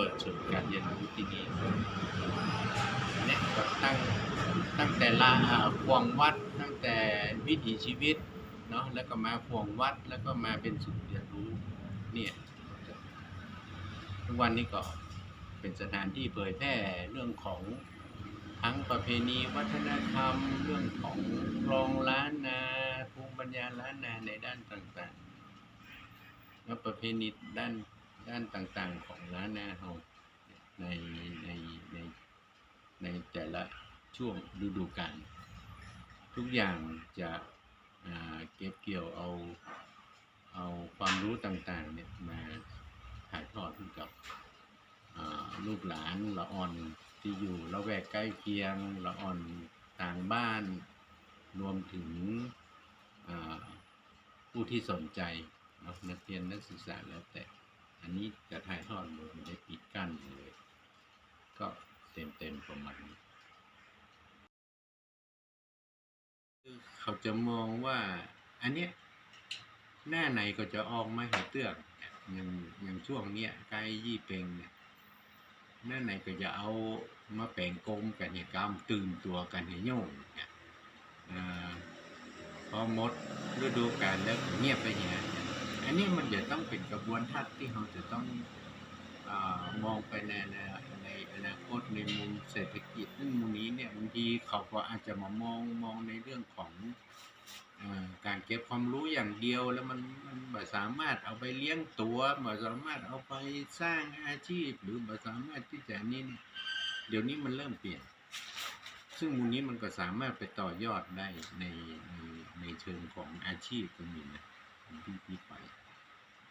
ปิดศูนย์การเรียนรู้ที่นี่เนี่ยก็ตั้งตั้งแต่ลาควงวัดตั้งแต่วิถีชีวิตเนาะแล้วก็มาควงวัดแล้วก็มาเป็นศูนย์เรียนรู้เนี่ยทุกวันนี้ก็เป็นสถานที่เผยแพร่เรื่องของทั้งประเพณีวัฒนธรรม เรื่องของคลองล้านนาภูมิปัญญาล้านนาในด้านต่างๆและประเพณีด้าน ด้านต่างๆของล้านนาเราในในในในแต่ละช่วงฤดูกาลทุกอย่างจะเก็บเกี่ยวเอาเอาความรู้ต่างๆเนี่ยมาถ่ายทอดให้กับลูกหลานละอ่อนที่อยู่ละแวกใกล้เคียงละอ่อนต่างบ้าน รวมถึงผู้ที่สนใจนักเรียนนักศึกษาแล้วแต่ อันนี้จะถ่ายทอดโดยไม่ได้ปิดกั้นเลย ก็เต็มเต็มๆประมาณนี้เขาจะมองว่า อันเนี้ยหน้าไหนก็จะออกมาเห็นเตือกอย่างอย่างช่วงเนี้ยใกล้ยี่เป็งเนี่ยหน้าไหนก็จะเอามาแปลงกลมกันเหตุกรรมตื่นตัวกันให้โยงเนี่ยพอหมดฤดูกาลแล้วเงียบไปอย่างนั้น อันนี้มันจะต้องเป็นกระบวนทัศน์ที่เราจะต้องอมองไปในในในอนาคตในมุมเศรษฐกิจซึ่งมุมนี้เนี่ยบางทีเขาก็อาจจะมามองมองในเรื่องของอการเก็บความรู้อย่างเดียวแล้วมันมันไม่สามารถเอาไปเลี้ยงตัวไม่สามารถเอาไปสร้างอาชีพ หรือไม่สามารถที่จะนี่เนี่ยเดี๋ยวนี้มันเริ่มเปลี่ยน ซึ่งมุมนี้มันก็สามารถไปต่อยอดได้ในในในเชิงของอาชีพก็มีนะ ที่ที่ไป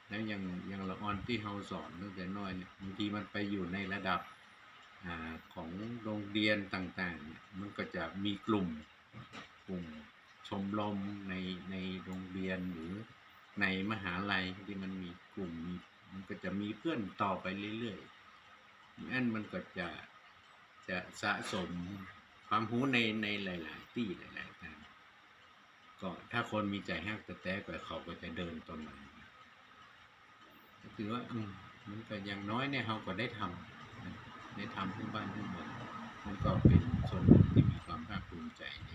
แล้วอย่างอย่างละออนที่เราสอนตั้งแต่น้อยเนี่ยบางทีมันไปอยู่ในระดับอของโรงเรียนต่างๆเนี่ยมันก็จะมีกลุ่มกลุ่มชมรมในในโรงเรียนหรือในมหาลัยที่มันมีกลุ่มมันก็จะมีเพื่อนต่อไปเรื่อยๆอันมันก็จะจะสะสมความรู้ในในหลาย ๆ ที่หลาย ก็ถ้าคนมีใจแฮกแต่แต่ก็เขาก็จะเดินต้นมันก็คือว่าอืมมันก็อย่างน้อยเนี่ยเราก็ได้ทำนะได้ทำทุกบ้านทุกเมืองมันก็เป็นส่วนหนึ่งที่มีความภาคภูมิใจใน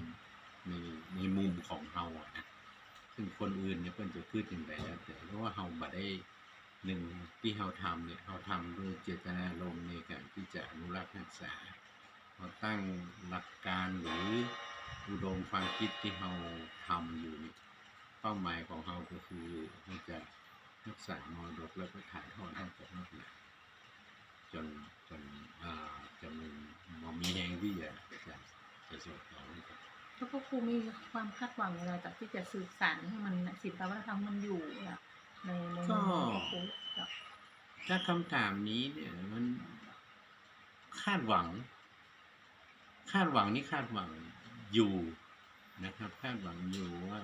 ในในมุมของเราอะนะซึ่งคนอื่นเนี่ยเพิ่นจะคืดอย่างไรแล้วแต่เพราะว่าเราบ่ได้หนึ่งที่เราทำเนี่ยเราทำด้วยเจตนารมในการที่จะอนุรักษ์รักษาเราตั้งหลักการหรือ อุดมความคิดที่เราทำอยู่เนี่ยเป้าหมายของเราก็คือเราจะรักษามรดกแล้วก็ถ่ายทอดให้กับลูกหลานจนจนอ่าจนมันมมีแรงที่จะจะจะส่งต่อให้กับแล้วก็ครูมีความคาดหวังอะไรจากที่จะสืบสานให้มันศิลปวัฒนธรรมมันอยู่อะในในมุมของครูแบบถ้าคำถามนี้เนี่ยมันคาดหวัง คาดหวังนี่คาดหวัง อยู่นะครับคาดหวังอยู่ว่า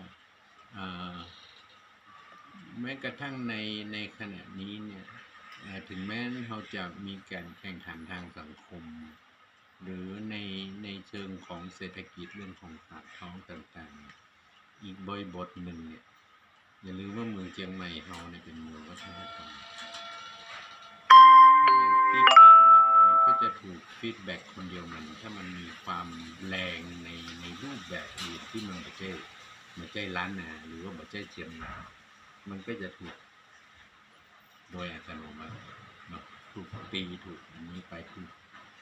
แม้กระทั่งในในขณะนี้เนี่ยถึงแม้เราจะมีการแข่งขันทางสังคม หรือในในเชิงของเศรษฐกิจเรื่องของปากท้องต่างๆ อีกบริบทหนึ่งเนี่ยอย่าลืมว่าเมืองเชียงใหม่เราเนี่ยเป็นเมืองวัฒนธรรม จะถูกฟีดแบ็กคนเดียวมัน ถ้ามันมีความแรงในในรูปแบบอื่นที่มันไม่ใช่ไม่ใช่ล้านนาหรือว่าไม่ใช่เชียงใหม่มันก็จะถูก โดยอัตโนมัติเนถูกตีถูกอันนี้ไปถูก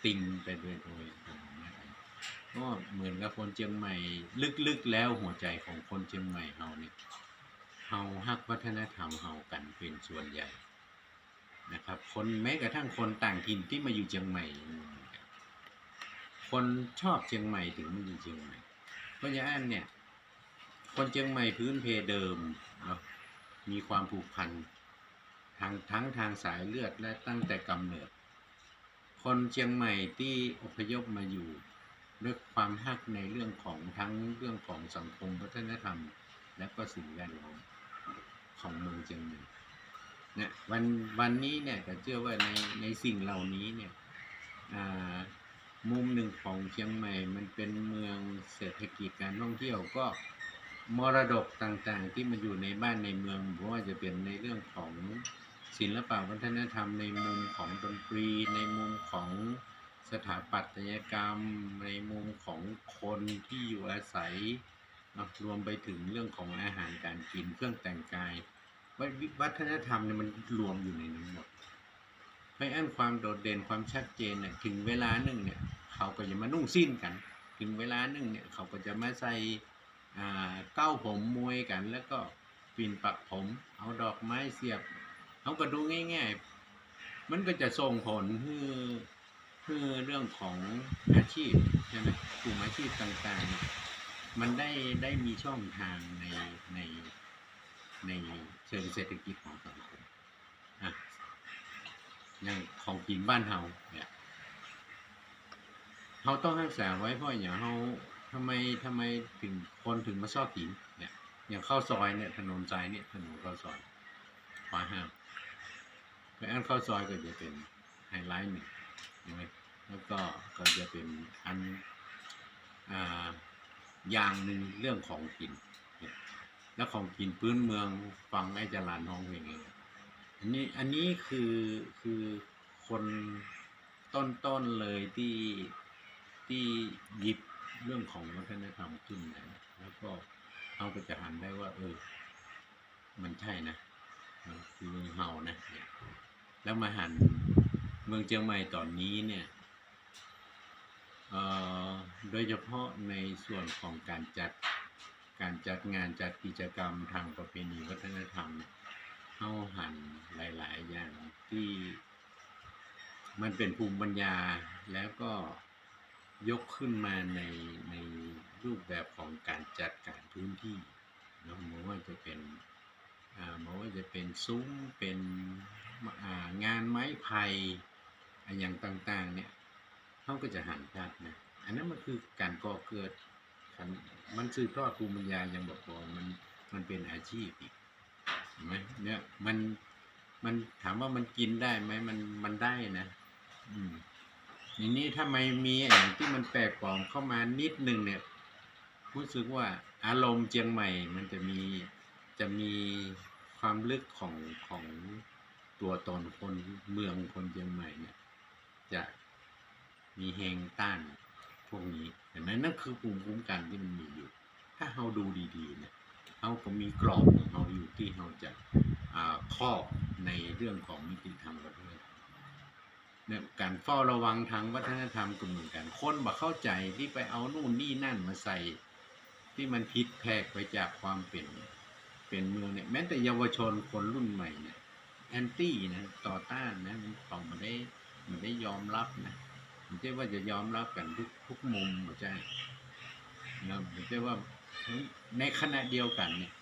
ติงไปโดยโดยอัตโนมัติก็เหมือนกับคนเชียงใหม่ ลึกๆแล้วหัวใจของคนเชียงใหม่เราเนี่ยเฮาฮักวัฒนธรรมเฮากันเป็นส่วนใหญ่ นะครับ คนแม้กระทั่งคนต่างถิ่นที่มาอยู่เชียงใหม่ คนชอบเชียงใหม่ถึงมาอยู่เชียงใหม่เพราะฉะนั้นเนี่ย คนเชียงใหม่พื้นเพเดิมเนาะมีความผูกพันทางทั้งทางสายเลือดและตั้งแต่กำเนิด คนเชียงใหม่ที่อพยพมาอยู่ด้วยความฮักในเรื่องของทั้งเรื่องของสังคมวัฒนธรรม และก็สิ่งแวดล้อมของเมืองเชียงใหม่ นี่ยวันวันนี้เนี่ยก็เชื่อว่าในในสิ่งเหล่านี้เนี่ยมุมหนึ่งของเชียงใหม่มันเป็นเมืองเศรษฐกิจการท่องเที่ยวก็มรดกต่างๆ ที่มาอยู่ในบ้านในเมืองเพราะว่าจะเป็นในเรื่องของศิลปะวัฒนธรรมในมุมของดนตรี ในมุมของสถาปัตยกรรม ในมุมของคนที่อยู่อาศัยรวมไปถึงเรื่องของอาหารการกินเครื่องแต่งกาย วัฒวัฒนธรรมเนี่ยมันรวมอยู่ในนั้นหมดเพราะฉะนั้นความโดดเด่นความชัดเจนเนี่ยถึงเวลาหนึ่งเนี่ยเขาก็จะมานุ่งสิ้นกัน ถึงเวลาหนึ่งเนี่ยเขาก็จะมาใส่อ่าเก้าผมมวยกัน แล้วก็ปิ่นปักผม เอาดอกไม้เสียบเขาก็ดูง่ายๆ มันก็จะส่งผลคือคือเรื่องของอาชีพใช่ไหมกลุ่มอาชีพต่างๆ มันได้ได้มีช่องทางในในใน เชิงเศรษฐกิจของสังคมอะอย่างของกินบ้านเฮาเนี่ยเขาต้องรักษาไว้เพราะอย่างเขาทำไมทำไมถึงคนถึงมาชอบกินเนี่ยอย่างเข้าวซอยเนี่ยถนนสายเนี่ยถนนเข้าวซอยขวาห้ามไปอันเข้าวซอยก็จะเป็นไฮไลท์หนึ่งใช่ไหมแล้วก็ก็จะเป็นอันอ่าอย่างหนึ่งเรื่องของกิน แล้วของกินพื้นเมืองฟังไอ้จรานห้องเพลงเองอันนี้อันนี้คือคือคนต้นๆเลยที่ที่หยิบเรื่องของวัฒนธรรมขึ้นนะแล้วก็เขาก็จะหันได้ว่า เออ มันใช่นะเออคือเฮานะแล้วมาหันเมืองเชียงใหม่ตอนนี้เนี่ยโดยเฉพาะในส่วนของการจัด การจัดงานจัดกิจกรรมทางประเพณีวัฒนธรรมเนี่ยเขาหันหลาย ๆ อย่างที่มันเป็นภูมิปัญญาแล้วก็ยกขึ้นมาในในรูปแบบของการจัดการพื้นที่เนอะไม่ว่าจะเป็นไม่ว่าจะเป็นซุ้มเป็นงานไม้ไผ่อะอย่างต่าง ๆ เนี่ยเขาก็จะหันพลาดนะ อันนั้นมันคือการก่อเกิด มันมันสืบทอดภูมิปัญญาอย่างบอกว่ามันมันเป็นอาชีพอีกเห็นไหมเนี่ยมันมันถามว่ามันกินได้ไหมมันมันได้นะ อืมทีนี้ถ้าไม่มีอย่างที่มันแปลกปลอมเข้ามานิดหนึ่งเนี่ยรู้สึกว่าอารมณ์เชียงใหม่ มันจะมีจะมีความลึกของของตัวตนคนเมืองคนเชียงใหม่เนี่ย จะมีเฮงต้านพวกนี้ เห็นไหมนั่นคือภูมิคุ้มกันที่มันมีอยู่ ถ้าเราดูดีๆเนี่ยเราก็มีกรอบของเราอยู่ที่เราจะครอบในเรื่องของมิติทางวัฒนธรรมเนี่ยการเฝ้าระวังทางวัฒนธรรมก็เหมือนกันคนบ่เข้าใจที่ไปเอานู่นนี่นั่นมาใส่ ที่มันผิดแพกไปจากความเป็นเป็นเมืองเนี่ยแม้แต่เยาวชนคนรุ่นใหม่เนี่ยแอนตี้นะต่อต้านนะมันต้องมาได้มันได้ยอมรับนะ ไม่ใช่ว่าจะยอมรับกันทุกทุกมุมไม่ใช่นะไม่ใช่ว่าในขณะเดียวกันเนี่ย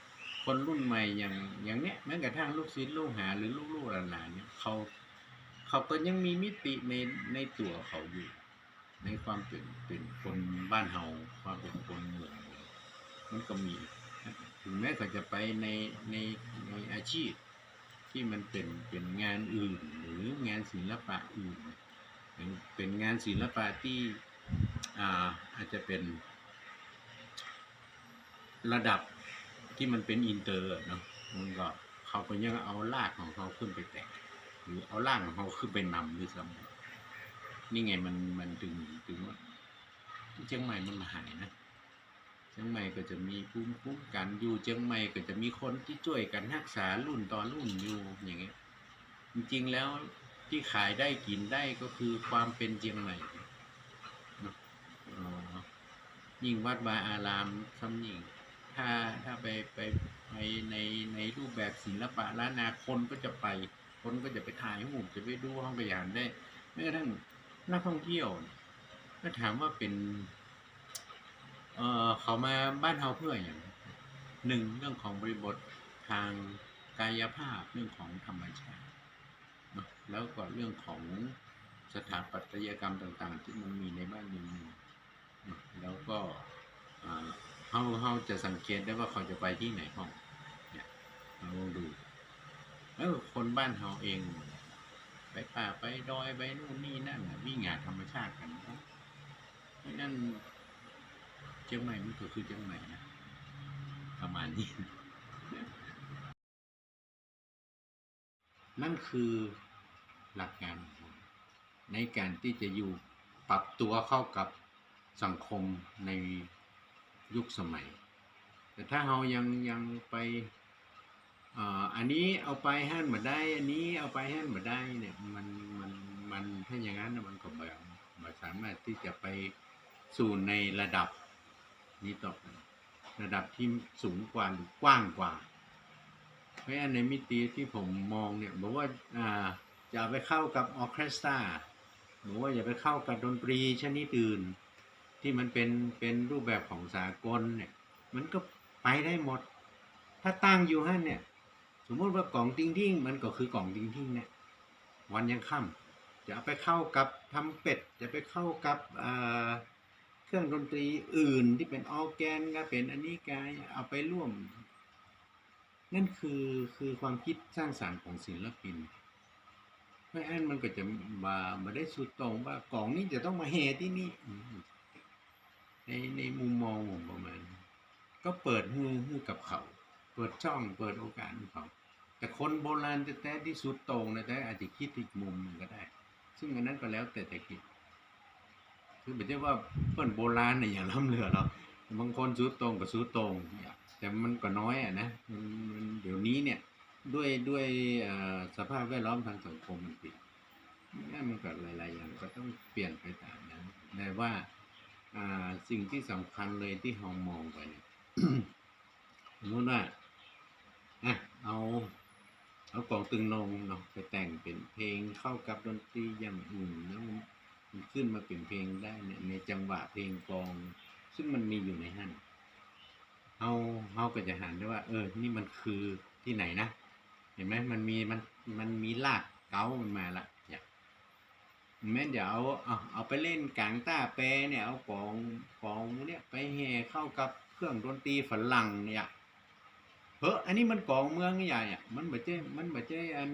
คนรุ่นใหม่อย่างอย่างเนี้ยแม้กระทั่งลูกศิษย์ลูกหาหรือลูกๆหลานๆเนี่ยเขาเขาก็ยังมีมิติในในตัวเขาอยู่ในความเป็นเป็นคนบ้านเฮาความเป็นคนเมืองมันก็มี ถึงแม้เขาจะไปในในในอาชีพที่มันเป็นเป็นงานอื่น หรืองานศิลปะอื่น เป็นเป็นงานศิลปะที่อ่าอาจจะเป็น ระดับที่มันเป็นอินเตอร์เนาะมันก็เขาก็ยังเอาลากของเขาขึ้นไปแต่งหรือเอาร่างของเขาขึ้นไปนำด้วยซ้ำนี่ไงมันมันถึงถึงว่าเชียงใหม่มันหายนะเชียงใหม่ก็จะมีภูมิคุ้มกันอยู่เชียงใหม่ก็จะมีคนที่ช่วยกันรักษารุ่นต่อรุ่นอยู่อย่างเงี้ยจริงๆแล้ว ที่ขายได้กินได้ก็คือความเป็นเชียงใหม่ยิ่งวัดวาอารามคำยิ่งถ้าถ้าไปไปไปในในรูปแบบศิลปะล้านนาคนก็จะไปคนก็จะไปถ่ายรูปจะไปดูห้องไปอ่านได้แม้กระทั่งนักท่องเที่ยวก็ถามว่าเป็น เออเขามาบ้านเฮาเพื่ออย่างหนึ่งเรื่องของบริบททางกายภาพเรื่องของธรรมชาติ แล้วก็เรื่องของสถาปัตยกรรมต่างๆ ที่มันมีในบ้านเมืองแล้วก็เฮาเฮาจะสังเกตได้ว่าเขาจะไปที่ไหนห้องเนี่ยเราลองดูเออคนบ้านเฮาเอง ไปป่าไปดอยไปนู่นนี่นั่นวิ่งหาธรรมชาติกันเพราะนั่นเชียงใหม่มันก็คือเชียงใหม่นะประมาณนี้ นั่นคือ หลักการในการที่จะอยู่ปรับตัวเข้ากับสังคมในยุคสมัย แต่ถ้าเรายังยังไปอันนี้เอาไปห้านมาได้ อันนี้เอาไปห้านมาได้เนี่ยมันมันมันถ้าอย่างนั้นมันก็แบบไม่สามารถที่จะไปสู่ในระดับนี้ต่อไประดับที่สูงกว่าหรือกว้างกว่า เพราะฉะนั้นในมิติที่ผมมองเนี่ยบอกว่าอ่า อย่าไปเข้ากับออเคสตราบอกว่าอย่าไปเข้ากับดนตรีชนิดอื่น ที่มันเป็นเป็นรูปแบบของสากลเนี่ยมันก็ไปได้หมด ถ้าตั้งอยู่ฮั่นเนี่ยสมมติว่ากล่องติงทิ้งมันก็คือกล่องติงทิ้งเนี่ยวันยังค่ำจะเอาไปเข้ากับทำเป็ดจะไปเข้ากับอ่าเครื่องดนตรีอื่นที่เป็นออแกนก็เป็นอันนี้กายเอาไปร่วม นั่นคือคือความคิดสร้างสารรค์ของศิลปิน ราะฉะนั้นมันก็จะมามาได้สุดตรงว่ากล่องนี้จะต้องมาเฮที่นี่ในในมุมมองผมประมาณ ก็เปิดฮือฮือกับเขา เปิดช่องเปิดโอกาสให้เขา แต่คนโบราณแต่ๆที่สุดต่งนะแต่อาจจะคิดอีกมุมหนึ่งก็ได้ ซึ่งอันนั้นก็แล้วแต่จะคิด คือไม่ใช่ว่าเพื่อนโบราณเนี่ยอย่างล้ำเหลือเราบางคนสุดต่งกับสุดต่งแต่มันก็น้อยอะนะมันเดี๋ยวนี้เนี่ย ด้วยด้วยสภาพแวดล้อมทางสังคมมันเปลี่ยนนั่นมันก็หลาย ๆ อย่างก็ต้องเปลี่ยนไปตามนั้นแต่ว่าสิ่งที่สำคัญเลยที่เรามองไปเนี่ยสมมติว่าอะเอาเอากล่องตึงนงเนาะไปแต่งเป็นเพลงเข้ากับดนตรีอย่างอื่นแล้วมันขึ้นมาเป็นเพลงได้เนี่ยในจังหวะเพลงกลอง ซึ่งมันมีอยู่ในหั่นเอาเราก็จะหันได้ว่า เออ นี่มันคือที่ไหนนะ เห็นไหมมันมีมันมันมีลากเก้ามันมาละเนี่ยเห็นไหมเดี๋ยวเอาเอาเอาไปเล่นกลางต้าแปรเนี่ยเอากองกองเนี่ยไปแห่เข้ากับเครื่องดนตรีฝรั่งเนี่ยเฮ้ออันนี้มันกองเมืองใหญ่อะมันแบบเจ้มันแบบเจ้อัน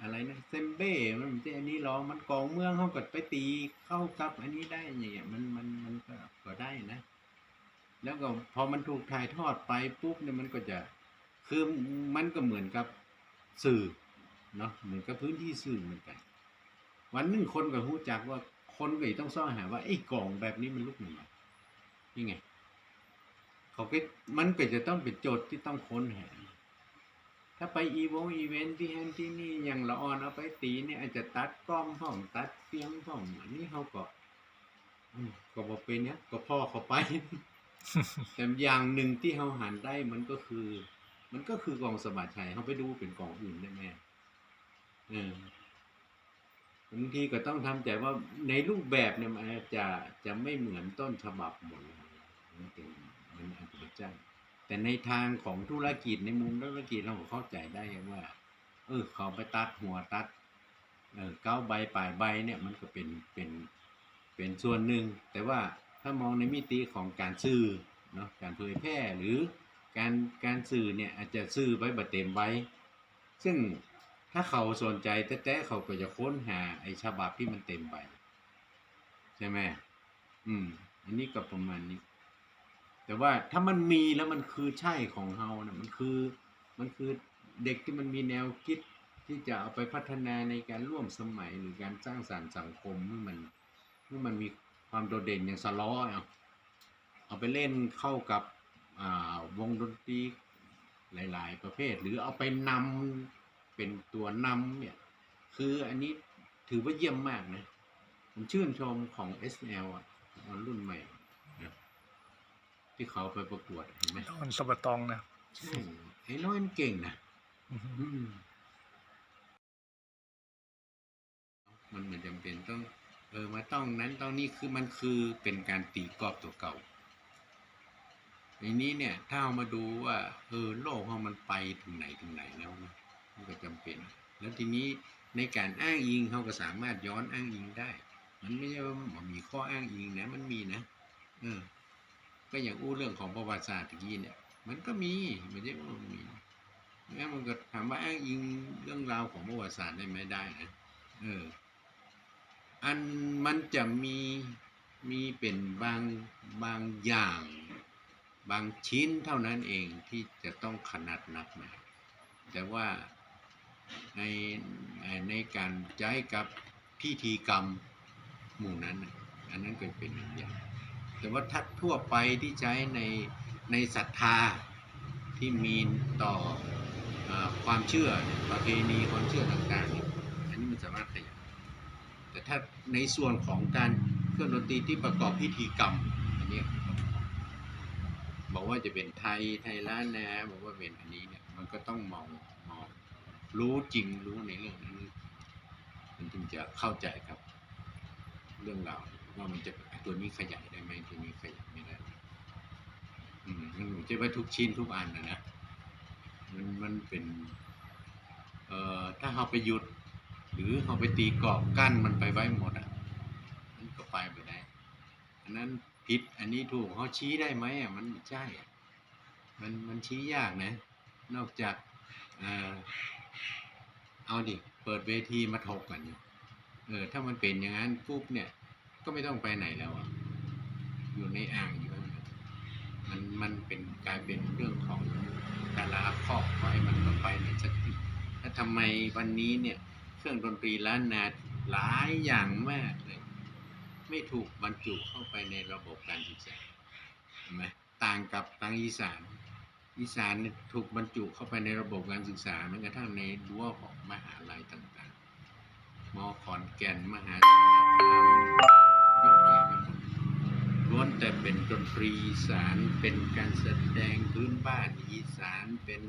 อะไรนะเซมเบ้มันแบบเจ้อันนี้ร้องมันกองเมืองเขาก็ไปตีเข้ากับ อันนี้ได้อย่างเงี้ยมันมันมันก็ก็ได้นะ แล้วก็พอมันถูกถ่ายทอดไปปุ๊บเนี่ยมันก็จะคือมันก็เหมือนกับ สื่อเนาะเหมือนกับพื้นที่สื่อเหมือนกัน วันหนึ่งคนก็รู้จักว่าคนก็ต้องซ่อหาว่าไอ้กล่องแบบนี้มันลุกหนึ่งนี่ไงเขาก็มันก็จะต้องเป็นโจทย์ที่ต้องค้นหาถ้าไปอีวงอีเวนท์ที่แฮนที่นี่อย่างละออนเอาไปตีเนี่ยอาจจะตัดกล้องห้องตัดเสียงห้องอันนี้เขาก็อืมก็บอกเป็นเนี้ยก็พ่อเขาไปแต่อย่างหนึ่งที่เขาหันได้มันก็คือ มันก็คือกองสมบัติชัยเขาไปดูเป็นกองอื่นได้ไหมเออบางทีก็ต้องทำใจว่าในรูปแบบเนี่ยมันอาจจะจะไม่เหมือนต้นฉบับหมดเลยมันเป็นมันอาจจะจ้างแต่ในทางของธุรกิจในมุมธุรกิจเราเข้าใจได้ว่า เออเขาไปตัดหัวตัดเออเก้าใบปลายใบเนี่ยมันก็เป็นเป็นเป็นส่วนหนึ่ง แต่ว่าถ้ามองในมิติของการสื่อเนาะการเผยแพร่หรือ การการสื่อเนี่ยอาจจะสื่อไว้บัดเต็มไว้ ซึ่งถ้าเขาสนใจแต่แต่เขาก็จะค้นหาไอ้ฉบับที่มันเต็มไปใช่ไหมอืม อันนี้ก็ประมาณนี้ แต่ว่าถ้ามันมีแล้วมันคือใช่ของเฮานะมันคือ มันคือเด็กที่มันมีแนวคิดที่จะเอาไปพัฒนาในการร่วมสมัยหรือการสร้างสรรค์สังคมให้มันให้มันมีความโดดเด่นอย่างสล้อเอาเอาไปเล่นเข้ากับ วงดนตรีหลาย ๆ ประเภท หรือเอาไปนำเป็นตัวนำเนี่ย คืออันนี้ถือว่าเยี่ยมมากนะ ผมชื่นชมของ SL อะรุ่นใหม่นะที่เขาไปประกวดเห็นไหมตอนสะบัดตองนะใช่ไอ้น้อยมันเก่งนะอือฮึอืมมันเหมือนจำเป็นต้อง เออมาต้องนั้นต้องนี้คือมันคือเป็นการตีกรอบตัวเก่า ทีนี้เนี่ยถ้าเอามาดูว่าเออโลกของมันไปถึงไหนถึงไหนแล้วนะมันก็จำเป็น แล้วทีนี้ในการอ้างอิงเขาก็สามารถย้อนอ้างอิงได้ มันไม่ใช่ว่ามันมีข้ออ้างอิงนะมันมีนะเออก็อย่างอู้เรื่องของประวัติศาสตร์ตะกี้เนี่ย มันก็มีไม่ใช่ว่ามันมีแล้วมันก็ถามว่าอ้างอิงเรื่องราวของประวัติศาสตร์ได้ไหมได้นะเอออันมันจะมีมีเป็นบางบางอย่าง บางชิ้นเท่านั้นเองที่จะต้องขนาดหนักหนาแต่ว่าในในการใช้กับพิธีกรรมหมู่นั้น อันนั้นก็เป็นอีกอย่าง แต่ว่าถ้าทั่วไปที่ใช้ในในศรัทธาที่มีต่ออความเชื่อประเพณีความเชื่อต่างๆ อันนี้มันสามารถขยับแต่ถ้าในส่วนของการเครื่องดนตรีที่ประกอบพิธีกรรมอันนี้ บอกว่าจะเป็นไทยไทยล้านนาบอกว่าเป็นอันนี้เนี่ย มันก็ต้องมองมองรู้จริงรู้ในเรื่องนั้นมันถึงจะเข้าใจครับ เรื่องราวว่ามันจะตัวนี้ขยายได้ไหมตัวนี้ขยายไม่ได้อืมมันไม่ใช่ว่าทุกชิ้นทุกอันนะนะมันมันเป็น เอ่อถ้าเราไปหยุด หรือเราไปตีกรอบกั้นมันไปไว้หมดอะมันก็ไปไม่ได้อันนั้น ผิด อันนี้ถูกเขาชี้ได้ไหมอะมันไม่ใช่อะมันมันชี้ยากนะ นอกจากเอาดิเปิดเวทีมาถกกันเนี่เออถ้ามันเป็นอย่างนั้นปุ๊บเนี่ยก็ไม่ต้องไปไหนแล้วอะอยู่ในอ่างอยู่นั่นน่ะมันมันเป็นกลายเป็นเรื่องของดาราครอบไว้มันก็ไปในสักทีแล้วทำไมวันนี้เนี่ย เครื่องดนตรีล้านนาหลายอย่างมากเลย ไม่ถูกบรรจุเข้าไปในระบบการศึกษาเห็นไหมต่างกับทางอีสาน อีสานถูกบรรจุเข้าไปในระบบการศึกษาแม้กระทั่งในรั้วของมหาลัยต่างๆ มอขอนแก่นมหาสารคามเยอะแยะไปหมดล้วนแต่เป็นดนตรีอีสานเป็นการแสดงพื้นบ้านอีสานเป็น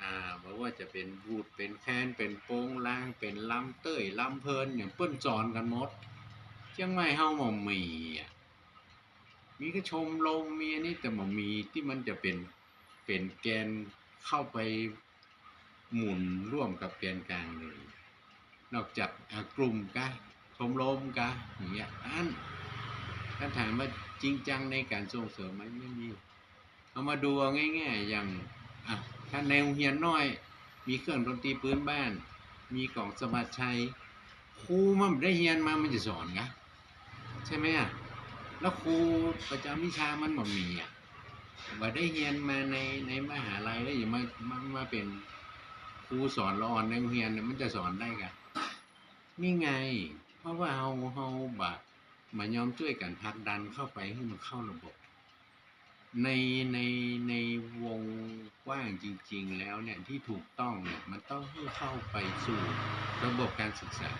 อ่าบอกว่าจะเป็นบูดเป็นแคนเป็นโป้งลางเป็นลำเต้ยลำเพลินอย่างเปิ้นสอนกันหมด เชียงใหม่เฮาบ่มีอะมีก็ชมลมมีอันนี้แต่บ่มีที่มันจะเป็นเป็นแกนเข้าไปหมุนร่วมกับแกนกลางเลย นอกจากอากลุ่มกะชมรมกะอย่างเงี้ยอันถ้าถามว่าจริงจังในการส่งเสริมไหมไม่มี เอามาดูง่ายๆอย่างอะถ้าในโรงเรียนน้อย มีเครื่องดนตรีพื้นบ้าน มีกล่องสมัครชัยครูมันไม่ได้เรียนมามันจะสอนกะ ใช่ไหมอะแล้วครูประจำวิชามันบ่มีอะว่าได้เรียนมาในในมหาลัยแล้วอย่ามามามาเป็นครูสอนละอ่อนในโรงเรียนเนี่ยมันจะสอนได้กะนี่ไง เพราะว่าเฮาเฮาบะมายอมช่วยกันผลักดันเข้าไปให้มันเข้าระบบ ในในในวงกว้างจริง ๆ แล้วเนี่ยที่ถูกต้องเนี่ยมันต้องให้เข้าไปสู่ระบบการศึกษา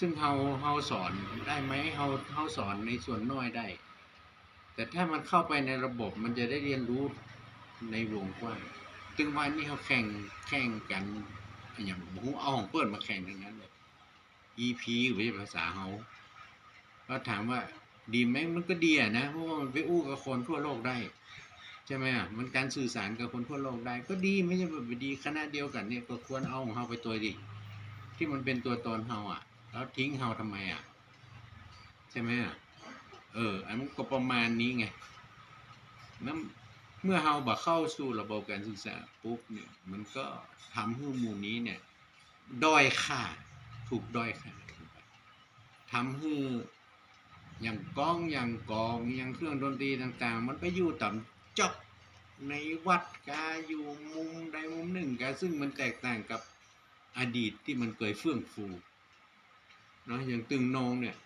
ซึ่งเฮาเฮาสอนได้ไหมเฮาเฮาสอนในส่วนน้อยได้ แต่ถ้ามันเข้าไปในระบบมันจะได้เรียนรู้ในวงกว้างถึงวันนี้เขาแข่งแข่งกันอย่างหูเอาของเปิดมาแข่งทั้งนั้นเลย EP หรือภาษาเฮาก็ถามว่าดีไหมมันก็ดีอะนะเพราะว่ามันไปอู้กับคนทั่วโลกได้ใช่ไหมอะมันการสื่อสารกับคนทั่วโลกได้ ก็ดีไม่ใช่แบบดีคณะเดียวกันเนี่ยก็ควรเอาของเฮาไปตัวดิที่มันเป็นตัวตนเฮาอะ แล้วทิ้งเฮาทำไมอะ ใช่ไหมอะ เออ อันนั้นก็ประมาณนี้ไงนั้นเมื่อเฮาบ่เข้าสู่ระบบการศึกษาปุ๊บเนี่ย มันก็ทำให้หมู่นี้เนี่ยด้อยค่า ถูกด้อยค่าทำให้อย่างก้องอย่างกองอย่างเครื่องดนตรีต่าง ๆ มันไปอยู่ต่ำจอกในวัดกาอยู่มุมใดมุมหนึ่งกาซึ่งมันแตกต่างกับอดีตที่มันเคยเฟื่องฟู นะอย่างตึงนงเนี่ย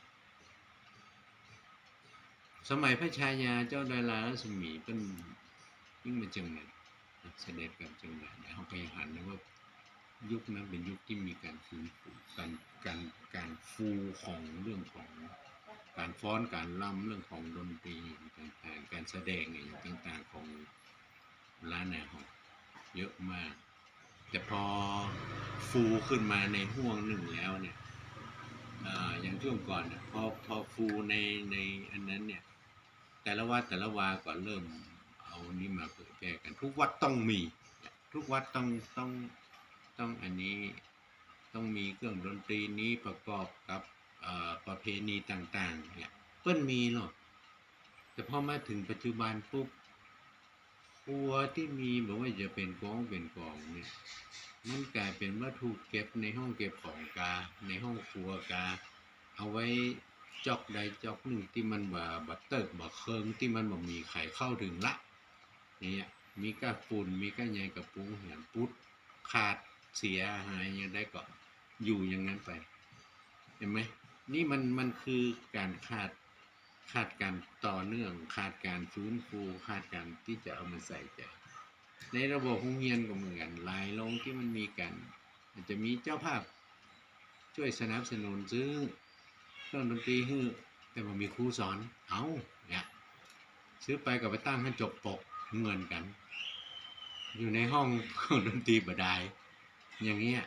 สมัยพระชายาเจ้าดารารัศมีเป็นยิ่งมาจังไหนเสด็จกับจังหนเนี่ยเขาไปหันนะว่ายุคนั้นเป็นยุคที่มีการฟื้นฟูการการการฟูของเรื่องของการฟ้อนการล่ำเรื่องของดนตรีต่างๆการแสดงอย่างต่างๆของร้านอาหารเยอะมาก แต่พอฟูขึ้นมาในห่วงหนึ่งแล้วเนี่ย อย่างช่วงก่อนเนี่ยพอพอฟูในในอันนั้นเนี่ย แต่ละวัดแต่ละวาก็เริ่มเอานี่มาเผยแพร่กัน ทุกวัดต้องมี ทุกวัดต้องต้องต้องอันนี้ต้องมีเครื่องดนตรีนี้ประกอบกับอ่อประเพณีต่างๆเนี่ยเปิ้นมีหรอกแต่พอมาถึงปัจจุบันปุ๊บ ครัวที่มีบอกว่าจะเป็นกองเป็นกองเนี่ยมันกลายเป็นวัตถุเก็บในห้องเก็บของกา ในห้องครัวกา เอาไว้จอกใดจอกหนึ่งที่มันบ่บัตเติกบ่เคิงที่มันบ่มีไข่เข้าถึงละเนี่ยมีก้าฝุ่นมีก้าใยกับปุ้งเหียนปุ๊ดขาดเสียหายยังได้ก็อยู่อย่างนั้นไป เห็นไหมนี่มันมันคือการขาด ขาดการต่อเนื่องขาดการฟื้นฟูขาดการที่จะเอามาใส่ใจ ในระบบโรงเรียนก็เหมือนกันหลายโรงที่มันมีกันอาจจะมีเจ้าภาพช่วยสนับสนุนซื้อเครื่องดนตรีให้แต่ว่ามีครูสอนเอาเนี่ยซื้อไปกับไปตั้งให้จบปกเงินกัน อยู่ในห้องเครื่องดนตรีบดาย อย่างเงี้ย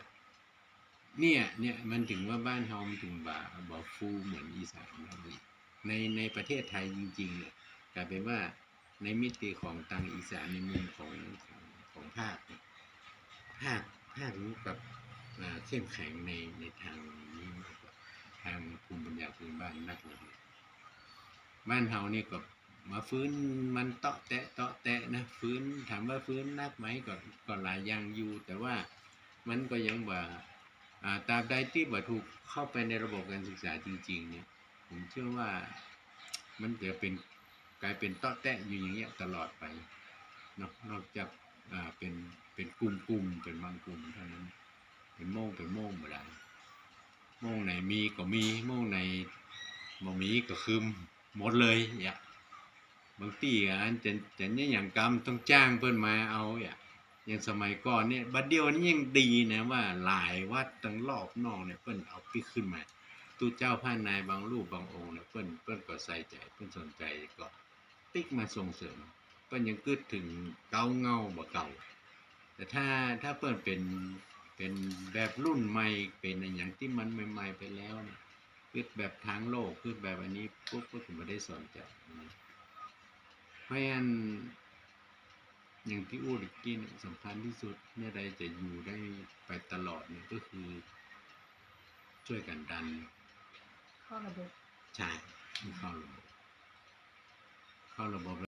เนี่ยเนี่ยมันถึงว่าบ้านเฮามันถึงบ่าบ่ฟูเหมือนอีสานเราอีก ในในประเทศไทยจริงๆเนี่ยกลายเป็นว่าในมิติของทางอีสานในมุมของของของภาคเนี่ยภาคภาคนี้กับเข้มแข็งในในทางนี้มากกว่าทางภูมิปัญญาพื้นบ้านนักเลยบ้านเฮานี่ก็มาฟื้นมันเตาะแตะเตาะแตะนะฟื้นถามว่าฟื้นนักไหมก็ก็หลายอย่างอยู่ แต่ว่ามันก็ยังว่าตาบใดที่บ่ถูกเข้าไปในระบบการศึกษาจริง ๆ เนี่ย ผมเชื่อว่ามันจะเป็นกลายเป็นเต้อแตะอยู่อย่างเงี้ยตลอดไปเนอกนอกจากอ่าเป็นเป็นกลุ่มๆเป็นบางกลุ่มเท่านั้น เป็นโม่งเป็นโม่งบ่ได้โม่งไหนมีก็มีโม่งไหนบ่มีก็คือหมดเลยอย่าบางทีอะอันจะจะเนี่ยอย่างกรรมต้องจ้างเพิ่นมาเอาอย่าอย่างสมัยก่อนเนี่ยบัดเดียวนี้ยังดีนะว่าหลายวัดตั้งรอบนอกเนี่ยเพิ่นเอาปิขึ้นมา ตู้เจ้าพระนายบางรูปบางองค์เนี่ยเพิ่นเพิ่นก็ใส่ใจเพิ่นสนใจก็ติ๊กมาส่งเสริมเพิ่นยังกึดถึงเก่าเงาบ่เก่า แต่ถ้าถ้าเพิ่นเป็นเป็นแบบรุ่นใหม่เป็นอย่างที่มันใหม่ ๆ ไปแล้วเนี่ยคือแบบทางโลกคือแบบอันนี้ปุ๊บก็ถึงไม่ได้สนใจเพราะฉะนั้นอย่างที่อูดอีกกี้เนี่ยสำคัญที่สุดเมื่อใดจะอยู่ได้ไปตลอดเนี่ยก็คือช่วยกันดัน เข้าระบบ ใช่ให้เข้าระบบ เข้าระบบ